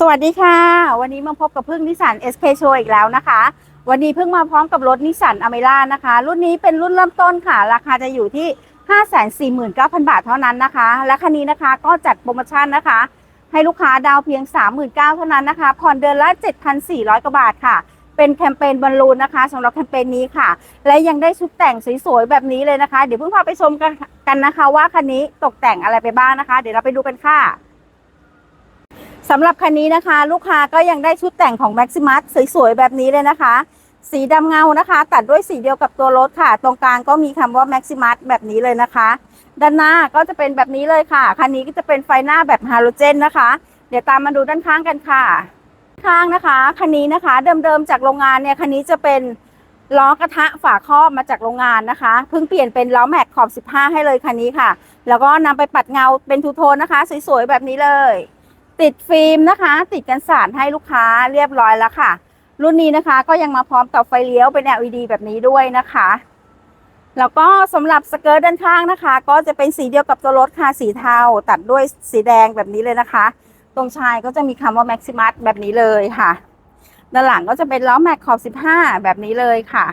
สวัสดีค่ะ วันนี้มาพบกับพึ่งนิสสัน SK Show อีกแล้วนะคะ วันนี้พิ่งมาพร้อมกับรถนิสสันอเมร่านะคะ รุ่นนี้เป็นรุ่นเริ่มต้นค่ะ ราคาจะอยู่ที่ 549,000 บาทเท่านั้นนะคะ และคันนี้นะคะก็จัดโปรโมชั่นนะคะ ให้ลูกค้าดาวเพียง 39,000เท่านั้นนะคะผ่อนเดือนละ 7,400 กว่าบาทค่ะ เป็นแคมเปญบอลลูนนะคะสำหรับแคมเปญนี้ค่ะ และยังได้ชุดแต่งสวยๆแบบนี้เลยนะคะ เดี๋ยวเพิ่งพาไปชมกันกันนะคะ ว่าคันนี้ตกแต่งอะไรไปบ้างนะคะ เดี๋ยวเราไปดูกันค่ะ สำหรับคันนี้นะคะ ลูกค้าก็ยังได้ชุดแต่งของ Maximus สวยๆ แบบนี้เลยนะคะ สีดำเงานะคะ ตัดด้วยสีเดียวกับตัวรถค่ะ ตรงกลางก็มีคำว่า Maximus แบบนี้เลยนะคะ ด้านหน้าก็จะเป็นแบบนี้เลยค่ะ คันนี้ก็จะเป็นไฟหน้าแบบฮาโลเจนนะคะ เดี๋ยวตามมาดูด้านข้างกันค่ะ ข้างนะคะ คันนี้นะคะ เดิมๆจากโรงงานเนี่ยคันนี้จะเป็นล้อกระทะฝาครอบมาจากโรงงานนะคะ เพิ่งเปลี่ยนเป็นล้อแม็กขอบ 15 ให้เลยคันนี้ค่ะ แล้วก็นำไปปัดเงาเป็นทูโทนนะคะ สวยๆแบบนี้เลย ติดฟิล์มนะคะ ติดกันสารให้ลูกค้าเรียบร้อยแล้วค่ะ รุ่นนี้นะคะก็ยังมาพร้อมกับไฟเลี้ยวเป็น LED แบบนี้ด้วยนะคะแล้วก็สำหรับสเกิร์ตด้านข้างนะคะ ก็จะเป็นสีเดียวกับตัวรถค่ะสีเทาตัดด้วยสีแดงแบบนี้เลยนะคะ ตรงชายก็จะมีคำว่า Maximus แบบนี้เลยค่ะ ด้านหลังก็จะเป็นล้อแม็กขอบ 15 แบบนี้เลยค่ะ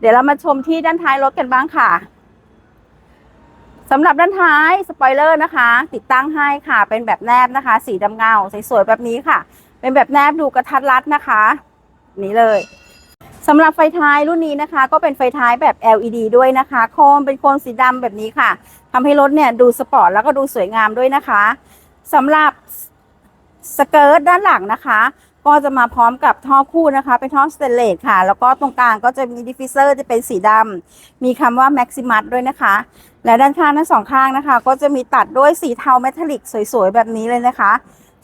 เดี๋ยวเรามาชมที่ด้านท้ายรถกันบ้างค่ะ สำหรับด้านท้ายสปอยเลอร์นะคะ ติดตั้งให้ค่ะ เป็นแบบแนบนะคะ สีดำเงาสวยๆแบบนี้ค่ะ เป็นแบบแนบดูกระทัดรัดนะคะ นี้เลยสำหรับไฟท้ายรุ่นนี้นะคะ ก็เป็นไฟท้ายแบบ LED ด้วยนะคะ โคมเป็นโคมสีดำแบบนี้ค่ะทำให้รถเนี่ยดูสปอร์ตแล้วก็ดูสวยงามด้วยนะคะสำหรับ สเกิร์ตด้านหลังนะคะ ก็จะมาพร้อมกับท่อคู่นะคะ เป็นท่อสเตนเลสค่ะ แล้วก็ตรงกลางก็จะมีดิฟฟิเซอร์จะเป็นสีดำมีคำว่า Maximus ด้วยนะคะ และด้านข้างทั้งสองข้างนะคะ ก็จะมีตัดด้วยสีเทาเมทัลลิกสวยๆ แบบนี้เลยนะคะ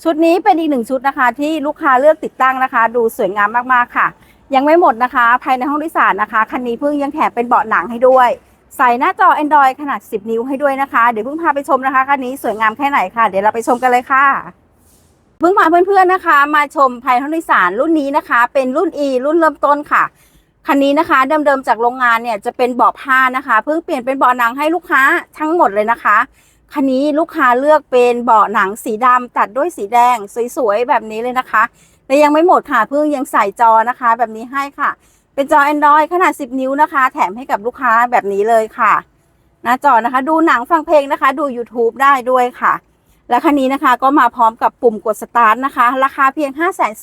ชุดนี้เป็นอีกหนึ่งชุดนะคะ ที่ลูกค้าเลือกติดตั้งนะคะ ดูสวยงามมากๆค่ะ ยังไม่หมดนะคะ ภายในห้องโดยสารนะคะคันนี้เพิ่งยังแถมเป็นเบาะหนังให้ด้วยใส่หน้าจอ Android ขนาด 10 นิ้วให้ด้วยนะคะ เดี๋ยวเพิ่งพาไปชมนะคะคันนี้สวยงามแค่ไหนค่ะ เดี๋ยวเราไปชมกันเลยค่ะ เพิ่งพาเพื่อนๆนะคะ มาชมภายในห้องโดยสารรุ่นนี้นะคะ เป็นรุ่น E รุ่นเริ่มต้นค่ะคันนี้นะคะเดิมๆจากโรงงานเนี่ยจะเป็นเบาะผ้านะคะ เพิ่งเปลี่ยนเป็นเบาะหนังให้ลูกค้าทั้งหมดเลยนะคะคันนี้ลูกค้าเลือกเป็นเบาะหนังสีดำตัดด้วยสีแดงสวยๆแบบนี้เลยนะคะและยังไม่หมดค่ะเพิ่งยังใส่จอนะคะ แบบนี้ให้ค่ะ เป็นจอ Android ขนาด 10 นิ้วนะคะ แถมให้กับลูกค้าแบบนี้เลยค่ะหน้าจอนะคะ ดูหนังฟังเพลงนะคะ ดู YouTube ได้ด้วยค่ะ และคันนี้นะคะก็มาพร้อมกับปุ่มกดสตาร์ทนะคะ ราคาเพียง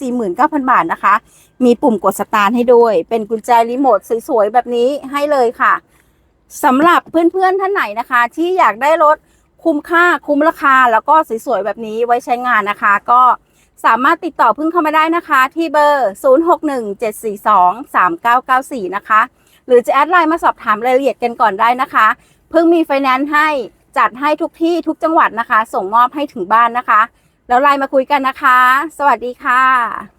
549,000 บาทนะคะ มีปุ่มกดสตาร์ทให้ด้วย เป็นกุญแจรีโมทสวยๆ แบบนี้ให้เลยค่ะสำหรับเพื่อนๆท่านไหนนะคะ ที่อยากได้รถคุ้มค่าคุ้มราคาแล้วก็สวยๆ แบบนี้ไว้ใช้งานนะคะ ก็สามารถติดต่อพึ่งเข้ามาได้นะคะ ที่เบอร์ 0617423994 นะคะ หรือจะแอดไลน์มาสอบถามรายละเอียดกันก่อนได้นะคะ เพิ่งมีไฟแนนซ์ให้ จัดให้ทุกที่ทุกจังหวัดนะคะ ส่งมอบให้ถึงบ้านนะคะ แล้วไลน์มาคุยกันนะคะ สวัสดีค่ะ